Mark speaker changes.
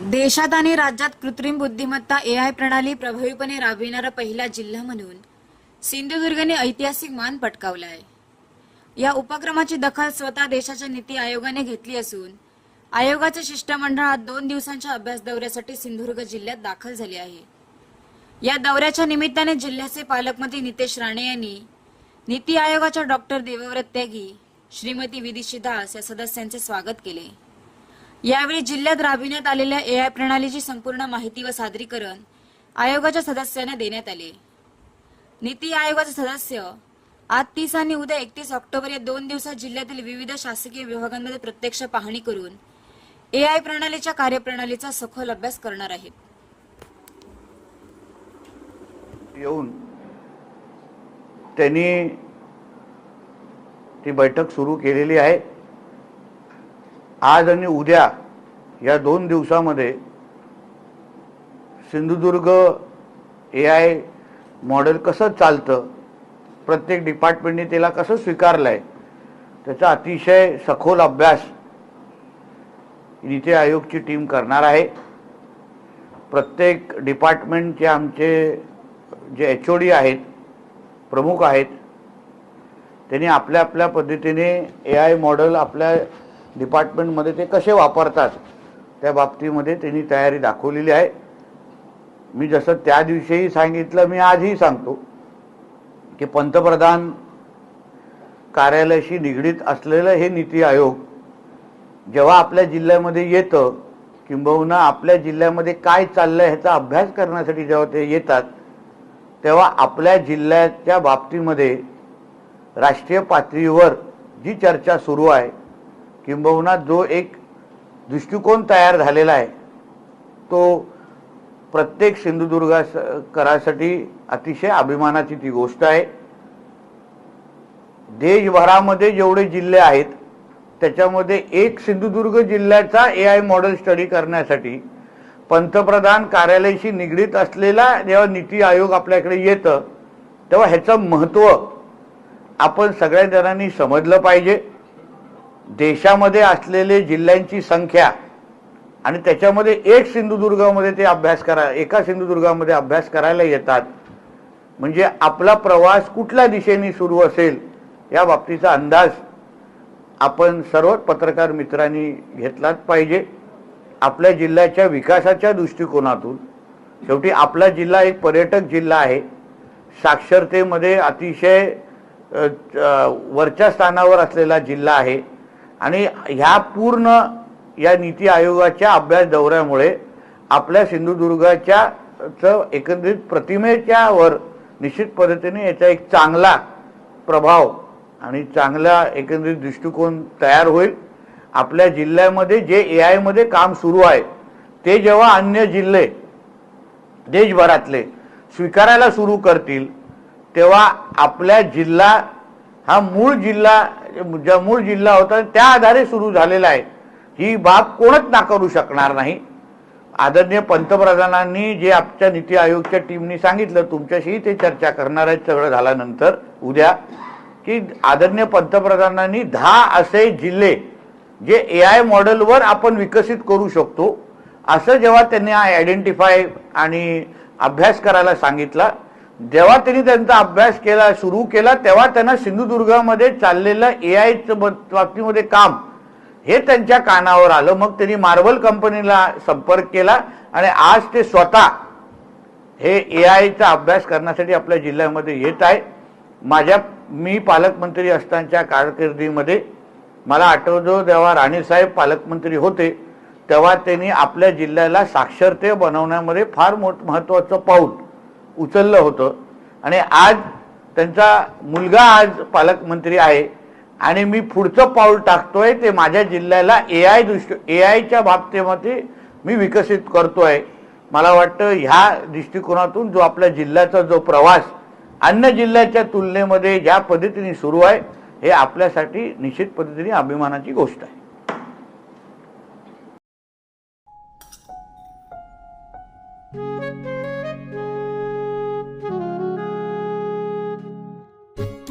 Speaker 1: देशात आणि राज्यात कृत्रिम बुद्धिमत्ता ए आय प्रणाली प्रभावीपणे राबविणारा पहिला जिल्हा म्हणून सिंधुदुर्गने ऐतिहासिक मान पटकावला आहे या उपक्रमाची दखल स्वतः देशाच्या नीती आयोगाने घेतली असून आयोगाचे शिष्टमंडळ आज दोन दिवसांच्या अभ्यास दौऱ्यासाठी सिंधुदुर्ग जिल्ह्यात दाखल झाले आहे. या दौऱ्याच्या निमित्ताने जिल्ह्याचे पालकमंत्री नितेश राणे यांनी नीती आयोगाच्या डॉक्टर देवव्रत त्यागी श्रीमती विदिशी दास या सदस्यांचे स्वागत केले. यावेळी जिल्ह्यात राबविण्यात आलेल्या ए आय प्रणालीची संपूर्ण माहिती व सादरीकरण आयोगाच्या सदस्यांना देण्यात आले. नीती आयोगाचे सदस्य आज तीस आणि उद्या एकतीस ऑक्टोबर या दोन दिवसात जिल्ह्यातील विविध शासकीय विभागांमध्ये प्रत्यक्ष पाहणी करून ए आय प्रणालीच्या कार्यप्रणालीचा सखोल अभ्यास करणार आहेत.
Speaker 2: येऊन त्यांनी ती बैठक सुरू केलेली आहे. आज आणि उद्या या दोन दिवसामध्ये सिंधुदुर्ग ए आय मॉडेल कसं चालतं प्रत्येक डिपार्टमेंटने त्याला कसं स्वीकारलं आहे त्याचा अतिशय सखोल अभ्यास नीती आयोगची टीम करणार आहे. प्रत्येक डिपार्टमेंटचे आमचे जे एच ओ डी आहेत प्रमुख आहेत त्यांनी आपल्या आपल्या पद्धतीने ए आय मॉडेल आपल्या डिपार्टमेंटमध्ये ते कसे वापरतात त्या बाबतीमध्ये त्यांनी तयारी दाखवलेली आहे. मी जसं त्या दिवशीही सांगितलं मी आजही सांगतो की पंतप्रधान कार्यालयाशी निगडीत असलेलं हे नीती आयोग जेव्हा आपल्या जिल्ह्यामध्ये येतं किंबहुना आपल्या जिल्ह्यामध्ये काय चाललं ह्याचा अभ्यास करण्यासाठी जेव्हा ते येतात तेव्हा आपल्या जिल्ह्याच्या बाबतीमध्ये राष्ट्रीय पातळीवर जी चर्चा सुरू आहे किंबहुना जो एक दृष्टिकोन तयार झालेला आहे तो प्रत्येक सिंधुदुर्गाकरासाठी अतिशय अभिमानाची ती गोष्ट आहे. देशभरामध्ये जेवढे जिल्हे आहेत त्याच्यामध्ये एक सिंधुदुर्ग जिल्ह्याचा ए आय मॉडेल स्टडी करण्यासाठी पंतप्रधान कार्यालयाशी निगडीत असलेला जेव्हा नीती आयोग आपल्याकडे येतं तेव्हा ह्याचं महत्त्व आपण सगळ्या जणांनी समजलं पाहिजे. देशामध्ये असलेले जिल्ह्यांची संख्या आणि त्याच्यामध्ये एक सिंधुदुर्गामध्ये ते अभ्यास करा एका सिंधुदुर्गामध्ये अभ्यास करायला येतात. म्हणजे आपला प्रवास कुठल्या दिशेने सुरू असेल या बाबतीचा अंदाज आपण सर्व पत्रकार मित्रांनी घेतलाच पाहिजे. आपल्या जिल्ह्याच्या विकासाच्या दृष्टिकोनातून शेवटी आपला जिल्हा एक पर्यटक जिल्हा आहे. साक्षरतेमध्ये अतिशय वरच्या स्थानावर असलेला जिल्हा आहे. आणि ह्या पूर्ण या नीती आयोगाच्या अभ्यास दौऱ्यामुळे आपल्या सिंधुदुर्गाच्या एकंदरीत प्रतिमेच्या वर निश्चित पद्धतीने याचा एक चांगला प्रभाव आणि चांगला एकंदरीत दृष्टिकोन तयार होईल. आपल्या जिल्ह्यामध्ये जे ए आयमध्ये काम सुरू आहे ते जेव्हा अन्य जिल्हे देशभरातले स्वीकारायला सुरू करतील तेव्हा आपल्या जिल्हा हा मूळ जिल्हा म्हणजे मूळ जिल्हा होता त्या आधारे सुरू झालेला आहे. ही बाब कोणच नाकारू शकणार नाही. आदरणीय पंतप्रधानांनी जे आमच्या नीती आयोगच्या टीमनी सांगितलं तुमच्याशी ते चर्चा करणार आहेत सगळं झाल्यानंतर. उद्या की आदरणीय पंतप्रधानांनी दहा असे जिल्हे जे ए आय मॉडेलवर आपण विकसित करू शकतो असं जेव्हा त्यांनी आयडेंटिफाय आणि अभ्यास करायला सांगितला जेव्हा त्यांनी त्यांचा अभ्यास केला सुरू केला तेव्हा त्यांना सिंधुदुर्गामध्ये चाललेलं ए आयचं बाबतीमध्ये काम हे त्यांच्या कानावर आलं. मग त्यांनी मार्बल कंपनीला संपर्क केला आणि आज ते स्वतः हे ए आयचा अभ्यास करण्यासाठी आपल्या जिल्ह्यामध्ये येत आहे. माझ्या मी पालकमंत्री असतानाच्या कारकिर्दीमध्ये मला आठवतो जेव्हा राणेसाहेब पालकमंत्री होते तेव्हा त्यांनी आपल्या जिल्ह्याला साक्षरते बनवण्यामध्ये फार मोठ महत्त्वाचं पाऊल उचललं होतं. आणि आज त्यांचा मुलगा आज पालकमंत्री आहे. आणि मी पुढचं पाऊल टाकतोय ते माझ्या जिल्ह्याला ए आय दृष्ट ए आयच्या बाबतीमध्ये मी विकसित करतोय. मला वाटतं ह्या दृष्टिकोनातून जो आपल्या जिल्ह्याचा जो प्रवास अन्य जिल्ह्याच्या तुलनेमध्ये ज्या पद्धतीने सुरू आहे हे आपल्यासाठी निश्चित पद्धतीने अभिमानाची गोष्ट आहे.